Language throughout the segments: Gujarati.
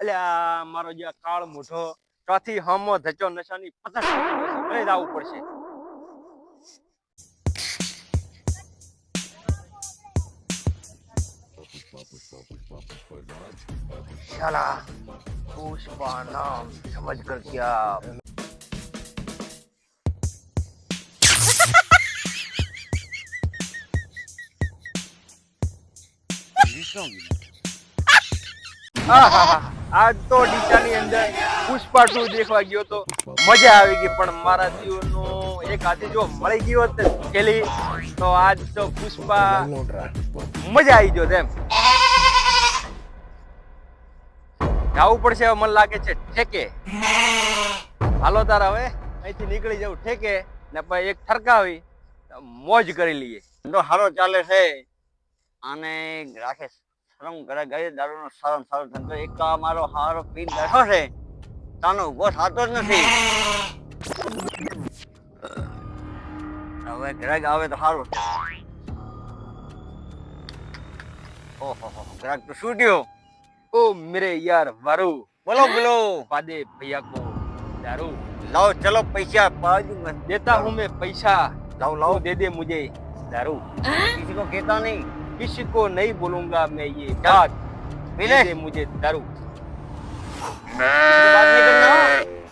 એટલે આ મારો જે કાળ મોઢો ચોથી હમો ધચો નશાની પચાસ લઈ જ આવવું પડશે શાલા પુષ્પા નામ સમજ કર ક્યા. આજ તો ડીસાની અંદર પુષ્પા ટુ દેખવા ગયો તો મજા આવી ગઈ, પણ મારા જીવનનો એક હાથે જો મળી ગયો હોત પેલી તો આજ તો પુષ્પા મજા આવી ગયો તેમ જવું પડશે હવે મને લાગે છે ઠેકે. હાલો તાર હવે, અહીંથી નીકળી જવું ઠેકે, ને પછી એક ઠરકાવી, મોજ કરી લઈએ. સારો ચાલે છે. અને રાખે શ્રમ કરે ગઈ દારૂનો સારો સારો ધંધો. એક મારો હારો પીન બેઠો છે. તાનો ઊભો થતો જ નથી. હવે ગ્રાહક આવે તો સારું ઓહો ગ્રાહક તો છૂટ્યો ઓ મેરે યાર વારુ. બોલો બોલો. પાદે ભૈયા કો દારૂ. લાવ ચલો પૈસા બાજુ દેતા હું મેં પૈસા. લાવ લાવ. દે દે મુજે દારૂ. કિસી કો કેતા નહીં. किसी को नहीं बोलूँगा मैं ये बात। पी दे ले दे मुझे दारू। बात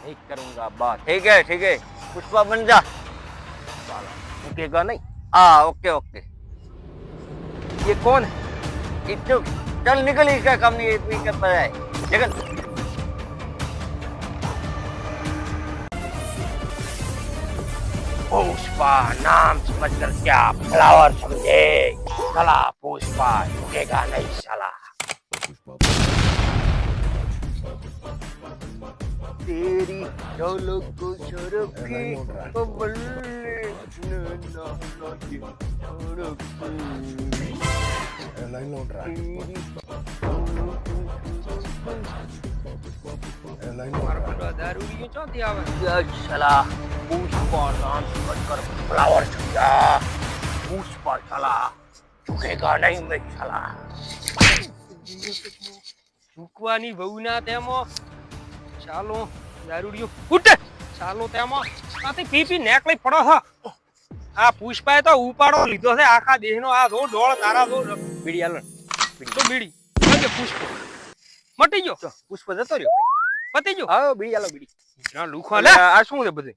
नहीं करूँगा बात। ठीक है ठीक है। पुष्पा बन जा। रुकेगा नहीं। हाँ ओके ओके। ये कौन है? इच्छुक चल निकल इसका काम नहीं पी कर है। निकल। पुष्पा नाम समझ कर क्या फ्लावर समझे? Shala Pushpa, Yugega Nahi Shala. तेरी ढोलक को सुरखी बल्ले ना ना ना की सुरखी लाइन लोड रहा लाइन मार बड़ा दारू ये चौथी आवाज या साला पुष्पा डांस कर फ्लावर छुया पुष्पा साला ઝુકેગા નહીં મેં સલા. ઝુકવાની વહુના તેમાં ચાલો દારૂડિયો ફૂટ ચાલો તેમાં આથી પી પી નેક લઈ પડો હા આ પુષ્પાએ તો ઉપાડો લીધો છે આખા દેહનો આ જો ડોળ તારા જો બીડી આલો તો બીડી. કે પુષ્પ. મટી ગયો. પુષ્પ જતો રહ્યો પતી ગયો. હા બીડી આલો બીડી. ના લુખવા લે. આ શું છે બધે?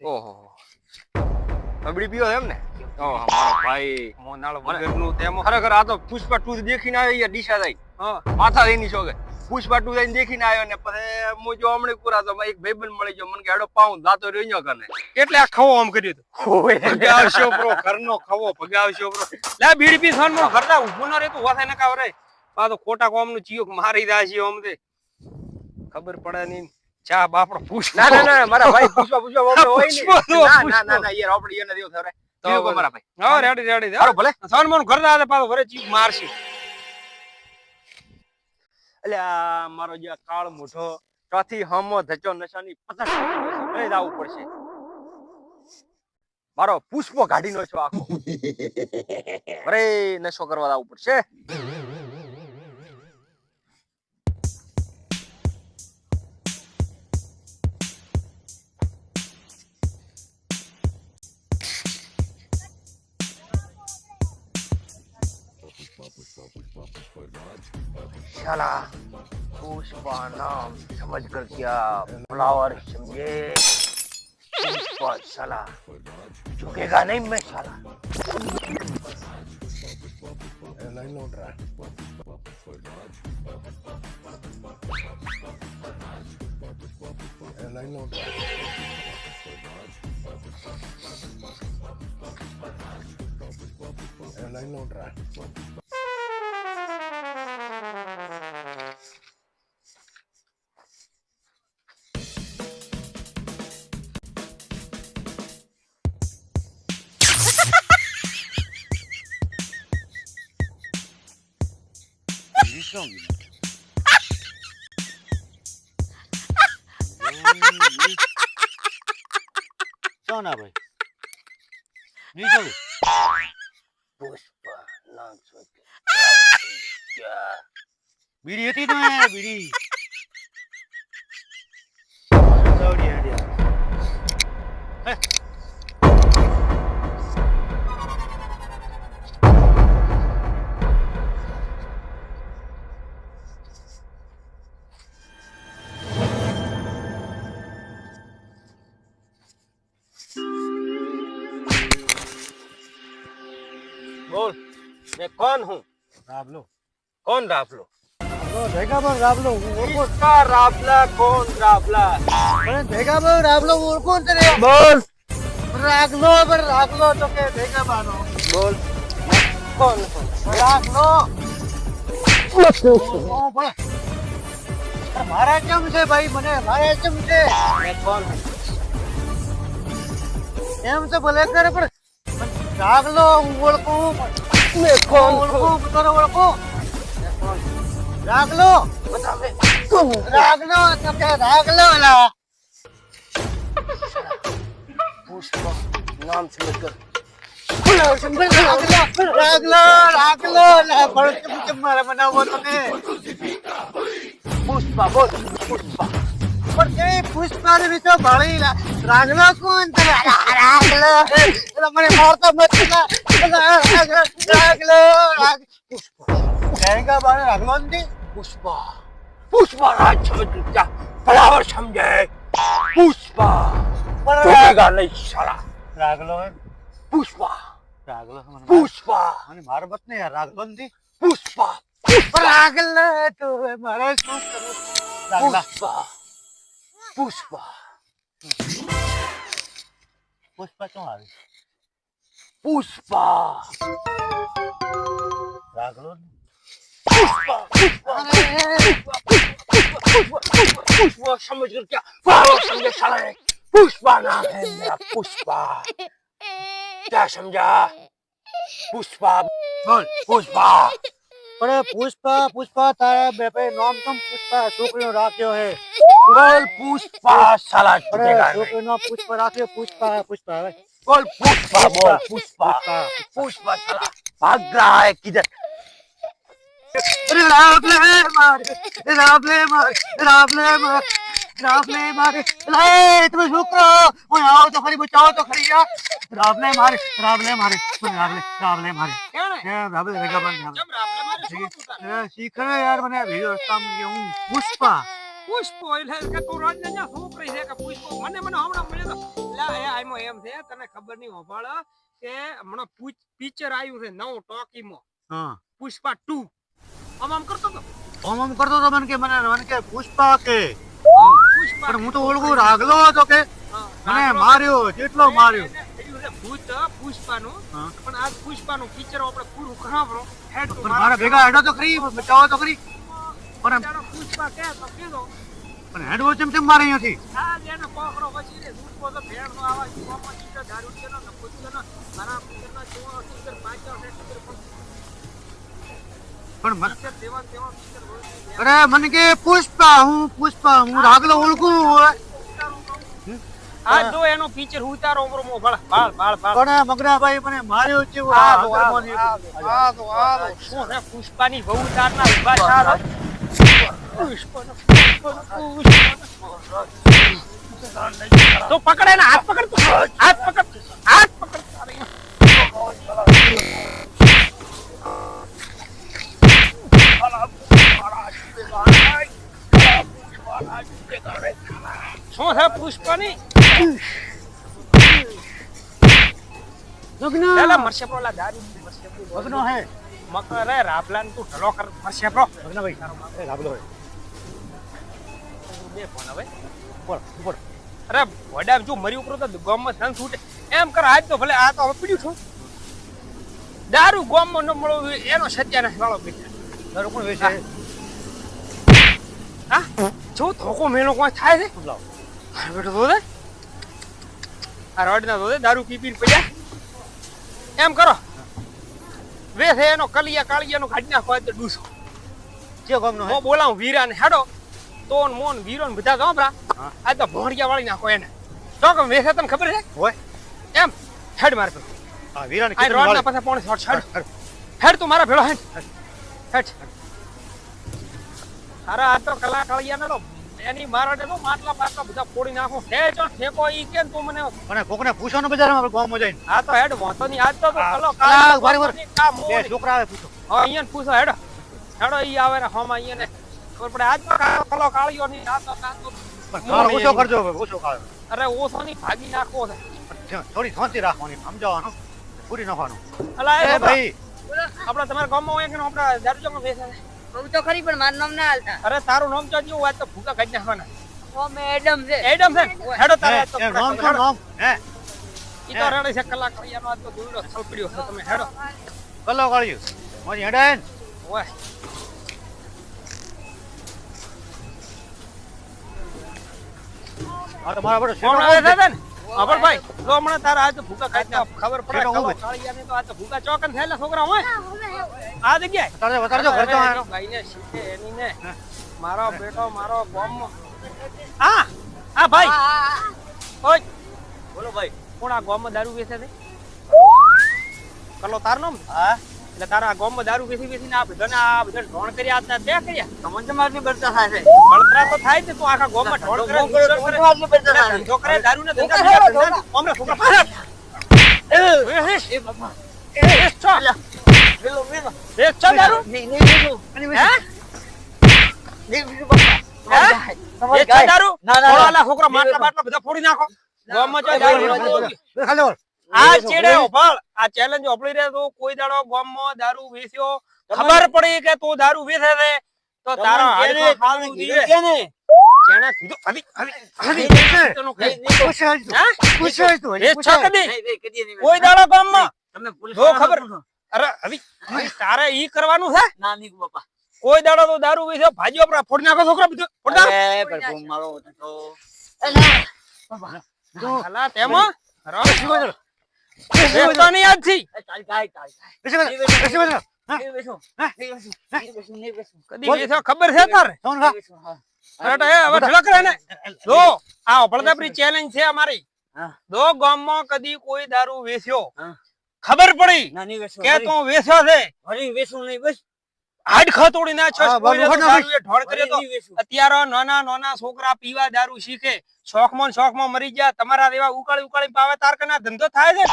ઓહો. બીડી પીવો એમ ને? મારો ભાઈ મોનાળો વગરનું તેમાં. ખરેખર આ તો પુષ્પા ટુ દેખીને આવ્યો યાર દિશા થઈ હા. માથા લઈને છો કે પુષ્પા ટુ જઈને દેખીને આવ્યો ને પછી હું જો હમણાં પૂરા તો એક ભાઈબંધ મળી ગયો. મને કે હેડો પાઉં દાતો રહ્યો કરને એટલે આ ખવો આમ કર્યો તો ભગાવશો બ્રો ઘરનો ખવો ભગાવશો બ્રો. લે બીડી પી સન મો ઘરના ઊભું ન રહેતું આ તો ખોટા કોમનું ચિયોક મારી દા છે ઓમ ખબર પડે નહીં. ચા બાપડો પૂછ ના ના ના મારા ભાઈ પૂછવા પૂછવા હોય ના. ના ના ના યાર આપણે એને દેવ થરે તો મારા હા રેડી રેડી હારો ભલે. સન મન ઘર ના પાછો વરે ચીક મારશે. એટલે આ મારો જે આ કાળ મોઢો ચોથી હમો ધચો નશાની પચાસ લઈ પડશે. મારો પુષ્પો કાઢીનો છો આખો. અરે નશો કરવા જવું પડશે. साला पुष्पा नाम समझ कर क्या फ्लावर समझे? पुष्पा साला झुकेगा नहीं मैं साला नहीं लौट रहा नहीं लौट रहा નીકળ. પુષ્પા નામ બીડી હતી ને બીડી. Hey. હાંડ્યા. હે. બોલ मैं कौन हूँ રાબલો कौन राफलो રાબલો ભેગા બોલ રાબલો હું ઓળખું किसका राफला कौन राफला પણ ભેગા બોલ રાબલો હું ઓળખું તને बोल રાગલો પણ રાગલો તો કે ભેગા બાનો बोल कौन हूँ રાગલો ઓ, પણ. અરે મારે કેમ છે ભાઈ મને મારે કેમ છે मैं कौन हूँ એમ તો ભલે કરે પણ પણ રાગલો હું ઓળખું મેખોન ઓળખું બધાને ઓળખું રાગલો રાગલો તમે રાગલો લા. પુષ્પ નામ છે લગર રાગલો રાગલો લા. ભરત કે મારા બનાવો તમે. પુષ્પા બોલ. પુષ્પા. પડશે પુષ્પાની વિશે ભણી રાગલો કોણ રાગલો એટલે મને મારતો મત રાગલો રાગલો રાગલો રાગલો નથી પુષ્પા. પુષ્પા રાજ સમજતા બરાબર સમજે. પુષ્પા. જોગા નહીં સારા રાગલો પુષ્પા. રાગલો પુષ્પા. અને મારો મત નહીં રાગલો નથી પુષ્પા. રાગલ તો મારે શું કરવું? રાગલા. পুষ্পা পুষ্পা কেমন হবে পুষ্পা রাখল পুষ্পা পুষ্পা সমঝ কর क्या पागल समझे साला है पुष्पा नाम है मेरा पुष्पा क्या समझा पुष्पा बोल पुष्पा પણ પુષ્પા પુષ્પા તારા બેપે નામ તમ પુષ્પા છોકરીનો રાખ્યો હે બોલ પુષ્પા સાલા છોકરીનો પુષ્પા રાખ્યો પુષ્પા પુષ્પા હવે બોલ પુષ્પા બોલ પુષ્પા પુષ્પા સાલા ભાગ રહા હે કિધર રાવલે માર રાવલે માર રાવલે માર રાફલે મારે લાય તમે છોકરો હું આવો તો ખરી બચાવો તો ખરી યાર રાફલે મારે રાફલે મારે રાફલે રાફલે મારે. કેણે રાફલે રગા બંધ રાફલે શીખવે યાર મને આ વિડિયો રસ્તા માં હું પુષ્પા. પુષ્પો એટલે કે તું રાજ ને છોકરી છે કે પુષ્પો? મને મને હમણાં મળ્યો તો લા એ આઈમો એમ છે તને ખબર નહીં હોપાળ કે હમણાં પિક્ચર આવ્યું છે નવું ટોકીમાં. હા. પુષ્પા 2 આમ આમ કરતો તો? આમ આમ કરતો તો મને કે મને મને કે પુષ્પા કે. પણ હું તો ઓળખું રાગલો હતો કે મને માર્યો જેટલો માર્યો. એને ભૂત પુષ્પાનું. પણ આ પુષ્પાનું પિક્ચર આપણે પૂરું ખરાબરો હેડ પણ મારા ભેગા હેડો તો ખરી બચાવો તો ખરી. પણ પુષ્પા કે કીધો. પણ હેડવો ચમ ચમ મારે અહીંયાથી? આ જેને કોકરો પછી રે દૂધકો તો ચીટર દારૂ કેનો ને પુષ્પાનો મારા પિક્ચરના છે પણ પણ અરે મને કે પુષ્પા હું પુષ્પા હું રાગલો ઓળખું. આ જો એનો પિક્ચર ઉતારો ઉમરો મો બાળ બાળ બાળ બાળ પણ મગરાભાઈ મને માર્યો છે આ. શું છે પુષ્પાની બહુ તારના ઊભા પુષ્પાનો. તો પકડે ને હાથ પકડ તું. હાથ પકડ હાથ પકડ શું છે પુષ્પાની. મગના. પેલા મરશે પ્રો લા દારૂ મરશે પ્રો મગનો હે. મકર રે રાપલાન તું ઢલો કર મરશે પ્રો મગનાભાઈ એ રાગલો હે બે ફોન હવે. ઉપર ઉપર અરે વડા જો મરી ઉપર તો ગામમાં ધન છૂટે. એમ કર આજ તો ભલે આ તો હવે પીડ્યું છું. દારૂ ગામમાં ન મળો એનો સત્યાનાશ વાળો બેઠા દારૂ કોણ વેચે? હા? જો ધોકો મેલો કોઈ થાય છે? લાવ. બેઠો તો આ રોડના તો દારૂ પી પીને પડ્યા. એમ કરો. વે છે એનો કલિયા કાળિયાનો કાઢી નાખો તો ડૂસો. જે ગામનો હે. બોલાવું વીરાને હેડો. તોન મોન વીરો ને બધા ગામરા આ તો ભોણિયા વાળી નાખો એને. તો કે વેસે તમને ખબર છે? હોય. એમ હેડ માર વીરાને આ પાસે પોણે શોટ હેડ હેડ. હેડ તું મારા ભેળો હેડ. હેડ. અરે આ તો કલાકાળિયાને તો એની મારા તો માટલા માટલા બધા ફોડી નાખો? હે જો ઠેકો ઈ કે તું મને અને કોકને પૂછો ને બજારમાં આપણે ગામમાં જઈને? આ તો હેડ વાંધો ની આજ તો ચલો કલો અલા, વારી બે છોકરા આવે પૂછો. હા અહીંયા પૂછો હેડ. હેડો ઈ આવે ને હોમાં અહીંયા ને. ખબર પડે આજ તો કાળો કલો કાળિયો ની આ તો કાં તો કાળ ઓછો કરજો ઓછો કાળ. અરે ઓછો ની ભાગી નાખો છે. થોડી શાંતિ રાખવાની સમજાવવાનું પૂરી નાખવાનું. અલા એ ભાઈ. આપડે તમારા ગામમાં હોય કે આપડા દારૂ ચોકમાં બેસે છે? તો ખરી પણ મારું નામ ના હાલતા. અરે તારું નામ તો જેવું વાત તો ભૂકા કાઢી નાખવાના. ઓ મેડમ છે. એડમ છે? હેડો તારે તો નામ ભૂકા નામ હે? ઈ તો રેડી છે કલાક કળિયાનો આજ તો દુરડો છલપડ્યો છે તમે હેડો. કલો કાળ્યું મારી હેડાયન ઓય. આ તો મારા બધો કોણ આવે છે? તને અમર ભાઈ જો હમણાં તારા આજ તો ભૂકા કાઢી ખબર પડે શેનો કલો તો આજ તો ભૂકા ચોકન થયેલા છોકરા હોય આ જગ્યાએ? વતાડજો વતાડજો ખર્ચો એની ભાઈને શીખે એની ને મારો બેટો મારો ગોમમાં હા હા ભાઈ. ઓય. બોલો ભાઈ કોણ આ ગોમ દારૂ વેચે છે? કલો તાર નામ? હા. એટલે તારા ગોમ દારૂ વેચી વેચીને આ બધાને આ બધા ઢોણ કર્યા હતા તે કર્યા? સમજ તો મારી બળતા થાય બળતરા તો થાય છે ને તું આખા ગોમમાં ઢોણ કરે તમને દારૂ છે. ધંધો છોકરા, અમને છોકરા. એ, બાપા એ, છો. વેલો વેલો. એ, છો દારૂ? નહીં નહીં હે? નહીં બાપા દારૂ? ના, ના, છોકરા માટલા બાટલા બધા ફોડી નાખો. ગોમમાં જો આ ચેડે ઉભળ આ ચેલેન્જ ઓપડી રે તો કોઈ દાડો ગામમાં દારૂ વેચ્યો. ખબર પડી કે તું દારૂ વેચે છે? તો તારા હાડકો ખાવું દીવે ને ચેણા કીધું હલી હલી હલી. પૂછે. તને તો. એ છક નહીં. કોઈ દાડો ગામમાં. તમે પોલીસ ખબર. અરે હલી, તારે ઈ કરવાનું છે? ના નહીં બાપા. કોઈ દાડો તો દારૂ વેચ્યો. ભાજીઓ આપણા ફોડ નાખો છોકરા બધું. ફોડ નાખો. અરે પ્રભુ મારો તો એ ના. બાપા તું હાલા તેમાં રસ બેસી બેસી. કદી ખબર છે તારે? જો આ ચેલેન્જ છે અમારી. દો ગામમાં કદી કોઈ દારૂ વેચ્યો. ખબર પડી. કે તું વેચ્યો છે. વળી નહીં, બસ. હાડખા તોડી નાખ્યો ના. અત્યારે નાના નાના છોકરા પીવા દારૂ શીખે શોખમાં શોખમાં મરી ગયા તમારા ઉકાળી ઉકાળી પાવે ધંધો થાય છે.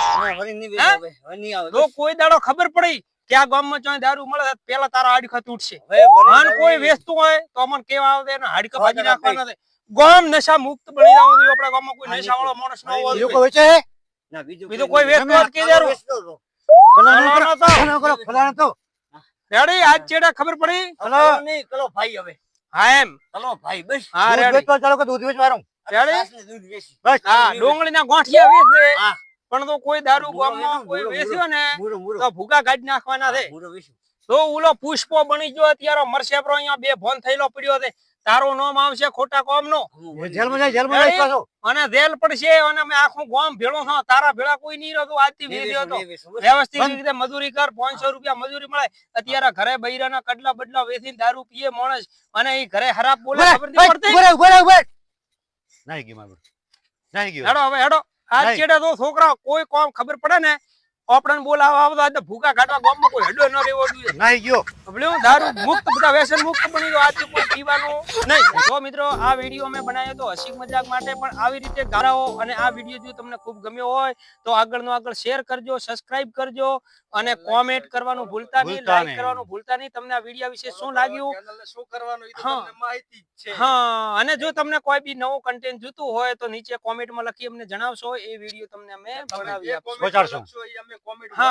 કોઈ દાડો ખબર પડી કે આ ગામમાં ચોય દારૂ મળે પેલા તારા હાડખા તૂટશે મન કોઈ વેચતું હોય તો અમને કેવા આવે એને હાડકા ભાજી નાખવાના છે ગામ નશા મુક્ત બની જવું જોઈએ આપણા ગામમાં કોઈ નશા વાળો માણસ ન હોય બીજું કોઈ વેચે છે? ના, બીજું બીજું કોઈ કોઈ વેચતો કે દારૂ ફલાણો તો. ફલાણું તો. રેડી આજ ચેડા ખબર પડી હલો. નહીં, કલો ભાઈ હવે. હા એમ કલો ભાઈ, બસ. હા રેડી તો ચાલો કે દૂધ વેચવાનું? રેડી દૂધ વેચી. બસ. હા ડોંગળીના ગોઠિયા વેચે હા. પણ તો કોઈ દારૂ ગામમાં વેચો, કોઈ વેચ્યો ને. તો ભૂકા કાઢી નાખવાના છે તો ઓલો પુષ્પો બની ગયો અત્યારે મરસેપરો અહીંયા બે ફોન થયેલો પડ્યો છે તારો નામ આવશે ખોટા કોમ નો જેલમાં જાય, જેલમાં જાય પાછો. અને જેલ પડશે અને અમે આખું ગામ ભેળો થા તારા ભેળા કોઈ નહીં રહેતું આજથી નહીં વેચ્યો વેચું, તો નહીં વેચું, બસ. વ્યવસ્થિત રીતે મજૂરી કર પાંચસો રૂપિયા મજૂરી મળે અત્યારે ઘરે બૈરાના કડલા બદલા વેચીને દારૂ પીએ માણસ અને એ ઘરે ખરાબ બોલે ખબર નહીં પડતી ગયું મારું. ગયું. હેડો હવે હેડો આ નહીં. ચેડે તો છોકરા કોઈ કોમ ખબર પડે ને આપણને બોલાવા આવતા તો ભૂકા કાઢવા ગામમાં કોઈ હેડો ન રહેવો જોઈએ. નાઈ ગયો. બોલ્યું દારૂ મુક્ત બધા વ્યસન મુક્ત બની ગયો આજે કોઈ પીવાનું નહીં. તો મિત્રો આ વીડિયો મેં બનાવ્યો તો હસી મજાક માટે પણ આવી રીતે ગારાઓ અને આ વીડિયો જો તમને ખૂબ ગમ્યો હોય તો આગળનો આગળ શેર કરજો સબસ્ક્રાઇબ કરજો અને કોમેન્ટ કરવાનું ભૂલતા નહીં લાઈક કરવાનું ભૂલતા નહીં. તમને આ વીડિયો વિશે શું લાગ્યું? શું કરવાનું એ તો હા. તમને માહિતી જ છે. હા અને જો તમને કોઈ બી નવું કન્ટેન્ટ જોતું હોય તો નીચે કોમેન્ટમાં લખી અમને જણાવશો. એ વીડિયો તમને અમે બનાવી આપશું. Comment